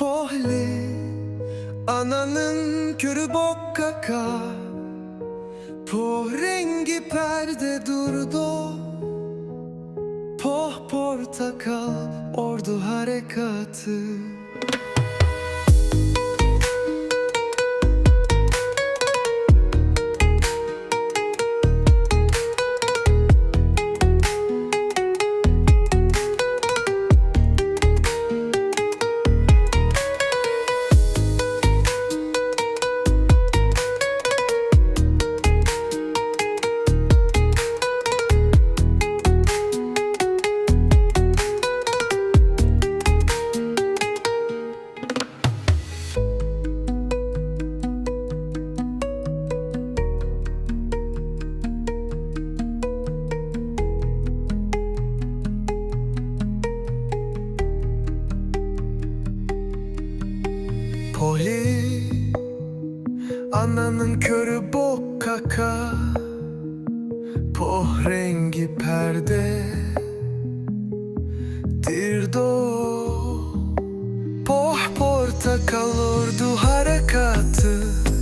Pohli Ananın körü bok kaka Poh rengi perde durdu. Poh portakal ordu harekatı Poli. Ananın körü bok kaka. Poh rengi perde. Dirdo